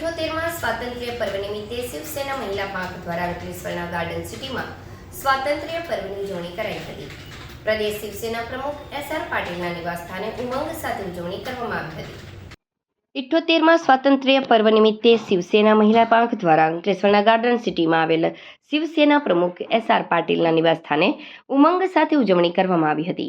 ઇઠ્ઠોતેરમાં સ્વાતંત્ર્ય પર્વ નિમિત્તે શિવસેના મહિલા પાંખ દ્વારા અંકલેશ્વરના ગાર્ડન સિટીમાં સ્વાતંત્ર્ય પર્વની ઉજવણી કરાઈ હતી. પ્રદેશ શિવસેના પ્રમુખ એસ આર પાટીલના નિવાસસ્થાને ઉમંગ સાથે ઉજવણી કરવામાં આવી હતી. ઇઠ્ઠોતેરમાં સ્વાતંત્ર્ય પર્વ નિમિત્તે શિવસેના મહિલા પાંખ દ્વારા અંકલેશ્વરના ગાર્ડન સિટીમાં આવેલ શિવસેના પ્રમુખ એસ આર પાટીલના નિવાસસ્થાને ઉમંગ સાથે ઉજવણી કરવામાં આવી હતી.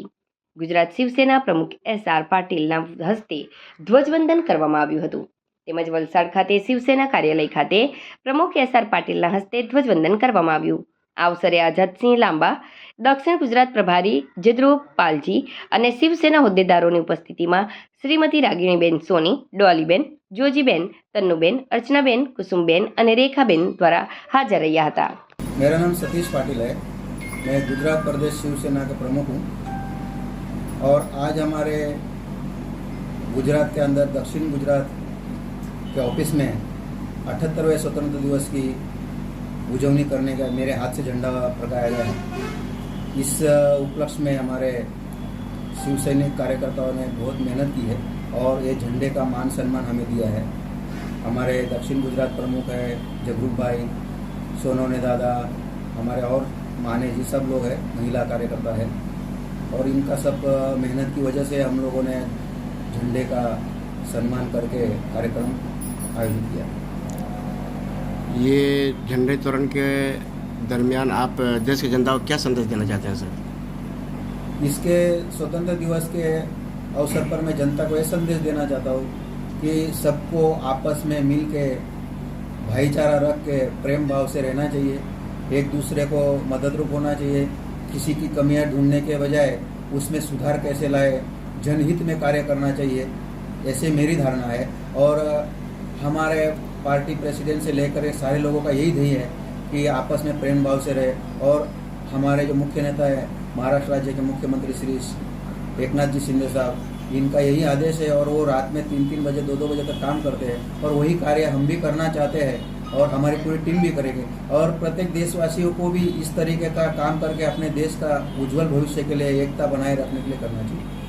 ગુજરાત શિવસેના પ્રમુખ એસ આર પાટીલના હસ્તે ધ્વજવંદન કરવામાં આવ્યું હતું. તેમજ વલસાડ ખાતે શિવસેના કાર્યાલય ખાતે પ્રમુખ એસ આર પાટીલના હસ્તે ધ્વજવંદન કરવામાં આવ્યું આ અવસરે આઝાદસિંહ લાંબા દક્ષિણ ગુજરાત પ્રભારી જદ્રુપ પાલજી અને શિવસેના હોદ્દેદારોની ઉપસ્થિતિમાં શ્રીમતી રાગિણીબેન સોની ડોલીબેન જોજીબેન તન્નુબેન અર્ચનાબેન કુસુમબેન અને રેખાબેન દ્વારા હાજર રહ્યા હતા मेरा नाम सतीश पाटिल है मैं गुजरात प्रदेश शिवसेना का प्रमुख हूँ और आज हमारे गुजरात के अंदर दक्षिण गुजरात के ऑफ़िस में अठहत्तरवें स्वतंत्र दिवस की उजवनी करने का मेरे हाथ से झंडा फड़काया गया है। इस उपलक्ष्य में हमारे शिव सैनिक कार्यकर्ताओं ने बहुत मेहनत की है और ये झंडे का मान सम्मान हमें दिया है। हमारे दक्षिण गुजरात प्रमुख है जगरूप भाई सोनोने दादा, हमारे और माने जी सब लोग हैं, महिला कार्यकर्ता है। और इनका सब मेहनत की वजह से हम लोगों ने झंडे का सम्मान करके कार्यक्रम आयोजित किया। ये झंडे तोरण के दरमियान आप देश की जनता को क्या संदेश देना चाहते हैं सर? इसके स्वतंत्र दिवस के अवसर पर मैं जनता को यह संदेश देना चाहता हूँ कि सबको आपस में मिल के भाईचारा रख के प्रेम भाव से रहना चाहिए। एक दूसरे को मददरूप होना चाहिए। किसी की कमियाँ ढूँढने के बजाय उसमें सुधार कैसे लाए? जनहित में कार्य करना चाहिए। ऐसे मेरी धारणा है। और हमारे पार्टी प्रेसिडेंट से लेकर सारे लोगों का यही ध्येय है कि आपस में प्रेम भाव से रहे और हमारे जो मुख्य नेता है, महाराष्ट्र राज्य के मुख्यमंत्री श्री एकनाथ जी शिंदे साहब, इनका यही आदेश है और वो रात में तीन तीन बजे दो दो बजे तक काम करते हैं और वही कार्य हम भी करना चाहते हैं और हमारी पूरी टीम भी करेगी। और प्रत्येक देशवासियों को भी इस तरीके का काम करके अपने देश का उज्जवल भविष्य के लिए एकता बनाए रखने के लिए करना चाहिए।